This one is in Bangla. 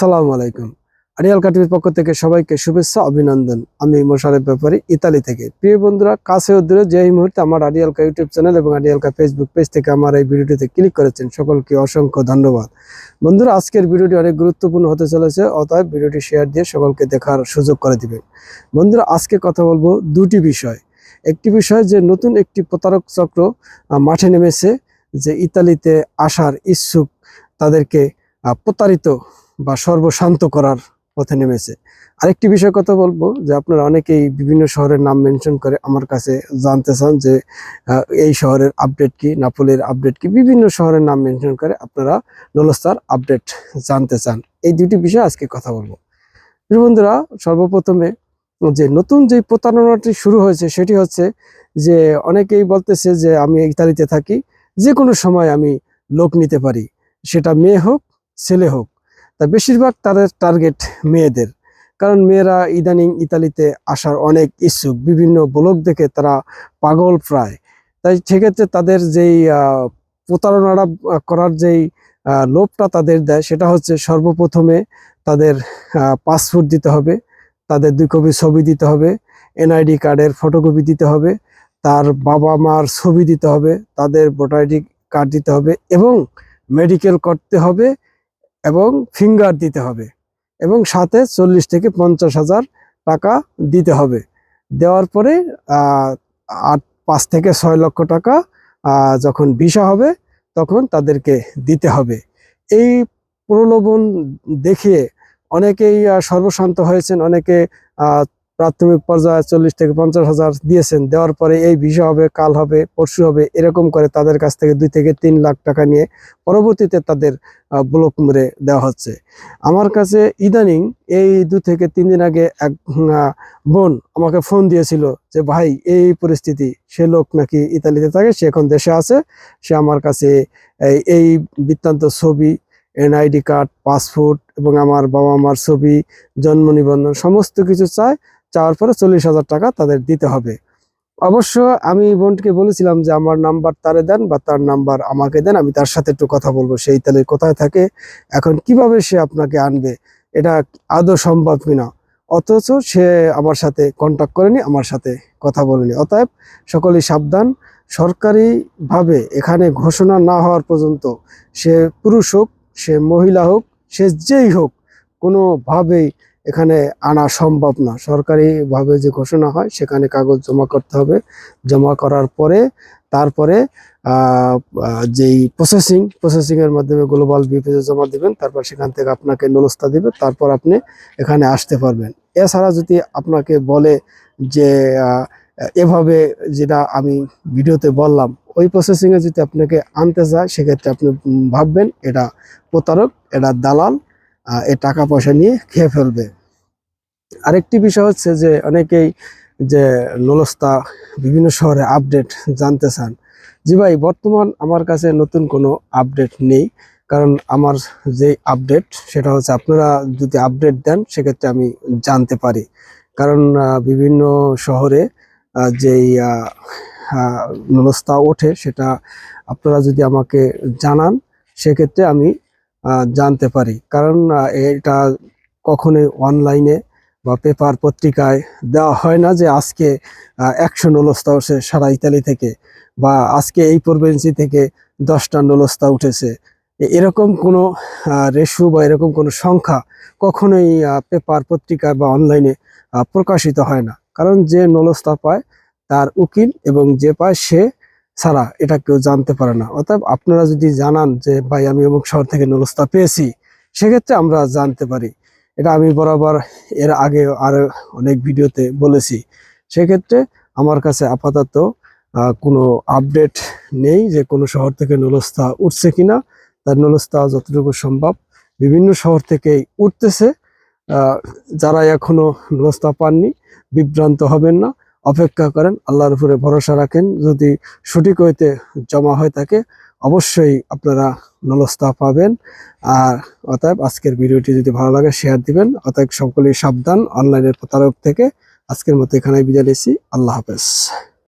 আসসালামু আলাইকুম। আরিয়াল কাটির পক্ষ থেকে সবাইকে শুভেচ্ছা, অভিনন্দন। আমি মোশারেফ ব্যাপারী, ইতালি থেকে। প্রিয় বন্ধুরা কাছে ও দূরে যে এই মুহূর্তে আমার আরিয়ালকা ইউটিউব চ্যানেল এবং আরিয়ালকা ফেসবুক পেজ থেকে আমার এই ভিডিওটিতে ক্লিক করেছেন, সকলকে অসংখ্য ধন্যবাদ। বন্ধুরা, আজকের ভিডিওটি অনেক গুরুত্বপূর্ণ হতে চলেছে, অতএব ভিডিওটি শেয়ার দিয়ে সকলকে দেখার সুযোগ করে দিবেন। বন্ধুরা, আজকে কথা বলব দুটি বিষয়। একটি বিষয় যে নতুন একটি প্রতারক চক্র মাঠে নেমেছে, যে ইতালিতে আসার ইচ্ছুক তাদেরকে প্রতারিত বা সর্বশান্ত করার পথে নেমেছে। আরেকটি বিষয় কথা বলব যে আপনারা অনেকেই বিভিন্ন শহরের নাম মেনশন করে আমার কাছে জানতে চান যে এই শহরের আপডেট কি, নাপোলের আপডেট কি, বিভিন্ন শহরের নাম মেনশন করে আপনারা নলস্তার আপডেট জানতে চান। এই দুটি বিষয়ে আজকে কথা বলব। বন্ধুরা, সর্বপ্রথমে যে নতুন যে প্রতারণাটি শুরু হয়েছে সেটি হচ্ছে যে অনেকেই বলতেছে যে আমি ইতালিতে থাকি, যে কোনো সময় আমি লোক নিতে পারি, সেটা মেয়ে হোক, ছেলে হোক। তা বেশিরভাগ তাদের টার্গেট মেয়েদের। কারণ মেয়েরা ইদানিং ইতালিতে আসার অনেক ইচ্ছুক, বিভিন্ন ব্লগ দেখে তারা পাগল প্রায়। তাই সেক্ষেত্রে তাদের যেই প্রতারণাটা করার যেই লোভটা তাদের দেয়, সেটা হচ্ছে সর্বপ্রথমে তাদের পাসপোর্ট দিতে হবে, তাদের দুই কপি ছবি দিতে হবে এনআইডি কার্ডের ফটোকপি দিতে হবে, তার বাবা মার ছবি দিতে হবে, তাদের ভোটার আইডি কার্ড দিতে হবে এবং মেডিকেল করতে হবে এবং ফিঙ্গার দিতে হবে এবং সাথে চল্লিশ থেকে পঞ্চাশ হাজার টাকা দিতে হবে। দেওয়ার পরে আট, পাঁচ থেকে ছয় লক্ষ টাকা যখন ভিসা হবে, তখন তাদেরকে দিতে হবে। এই প্রলোভন দেখিয়ে অনেকেই সর্বশান্ত হয়েছেন, অনেকে প্রাথমিক পর্যায়ে চল্লিশ থেকে পঞ্চাশ হাজার দিয়েছেন। দেওয়ার পরে এই ভিসা হবে, কাল হবে, পরশু হবে, এরকম করে তাদের কাছ থেকে দুই থেকে তিন লাখ টাকা নিয়ে পরবর্তীতে তাদের ব্লক মেরে দেওয়া হচ্ছে। আমার কাছে ইদানিং এই দু থেকে তিন দিন আগে এক বোন আমাকে ফোন দিয়েছিল যে, ভাই, এই পরিস্থিতি, সে লোক নাকি ইতালিতে থাকে, সে এখন দেশে আছে, সে আমার কাছে এই এই বৃত্তান্ত ছবি এনআইডি কার্ড, পাসপোর্ট এবং আমার বাবা মার ছবি, জন্ম নিবন্ধন, সমস্ত কিছু চায় চাওয়ার পরে চল্লিশ হাজার টাকা তাদের দিতে হবে। অবশ্য আমি বোনকে বলেছিলাম যে, আমার নাম্বার তারে দেন বা তার নাম্বার আমাকে দেন, আমি তার সাথে একটু কথা বলব। সেই ইতালির কোথায় থাকে? এখন কীভাবে সে আপনাকে আনবে? এটা আদৌ সম্ভব কিনা অথচ সে আমার সাথে কন্ট্যাক্ট করেনি, আমার সাথে কথা বলেনি। অতএব সকলেই সাবধান। সরকারিভাবে এখানে ঘোষণা না হওয়ার পর্যন্ত সে পুরুষ হোক, সে মহিলা হোক, সে যেই হোক, কোনোভাবেই এখানে আনা সম্ভব না। সরকারিভাবে যে ঘোষণা হয়, সেখানে কাগজ জমা করতে হবে। জমা করার পরে, তারপরে যেই প্রসেসিং প্রসেসিং এর মাধ্যমে গ্লোবাল বিপিতে জমা দিবেন, তারপর সেখান থেকে আপনাকে নলস্তা দিবে, তারপর আপনি এখানে আসতে পারবেন। এছাড়া যদি আপনাকে বলে যে এভাবে যেটা আমি ভিডিওতে বললাম, ওই প্রসেসিং এ যদি আপনাকে আনতে চায় সেক্ষেত্রে আপনি ভাববেন এটা প্রতারক, এটা দালাল এ টাকা পয়সা নিয়ে খেয়ে ফেলবে। আরেকটি বিষয় হচ্ছে যে, অনেকেই যে নলস্তা বিভিন্ন শহরে আপডেট জানতে চান। জি ভাই, বর্তমান আমার কাছে নতুন কোনো আপডেট নেই। কারণ আমার যে আপডেট সেটা হচ্ছে আপনারা যদি আপডেট দেন, সেক্ষেত্রে আমি জানতে পারি। কারণ বিভিন্ন শহরে যেই নলস্তা ওঠে, সেটা আপনারা যদি আমাকে জানান, সেক্ষেত্রে আমি জানতে পারি। কারণ এটা কখনোই অনলাইনে বা পেপার পত্রিকায় দেওয়া হয় না যে আজকে একশো নলস্তা উঠছে সারা ইতালি থেকে বা আজকে এই প্রভিন্সি থেকে দশটা নলস্তা উঠেছে। এরকম কোনো রেশু বা এরকম কোনো সংখ্যা কখনোই পেপার পত্রিকায় বা অনলাইনে প্রকাশিত হয় না। কারণ যে নলস্তা পায়, তার উকিল এবং যে পায় সে ছাড়া এটা কেউ জানতে পারে না। অতএব আপনারা যদি জানান যে, ভাই, আমি অমুক শহর থেকে নলস্তা পেয়েছি, সেক্ষেত্রে আমরা জানতে পারি। এটা আমি বরাবর এর আগে আর অনেক ভিডিওতে বলেছি। সেক্ষেত্রে আমার কাছে আপাতত কোনো আপডেট নেই যে, কোনো শহর থেকে নলস্তা উঠছে কিনা। তার নলস্তা যতটুকু সম্ভব বিভিন্ন শহর থেকেই উঠতেছে। যারা এখনও নলস্তা পাননি, বিভ্রান্ত হবেন না। অপেক্ষা করেন, আল্লাহর উপরে ভরসা রাখেন। যদি সঠিক হইতে জমা হয়ে থাকে, অবশ্যই আপনারা নলস্তা পাবেন। আর অতএব আজকের ভিডিওটি যদি ভালো লাগে শেয়ার দিবেন। অতএব সকলেই সাবধান অনলাইনের প্রতারক থেকে। আজকের মতো এখানে বিদায় নিয়েছি আল্লাহ হাফেজ।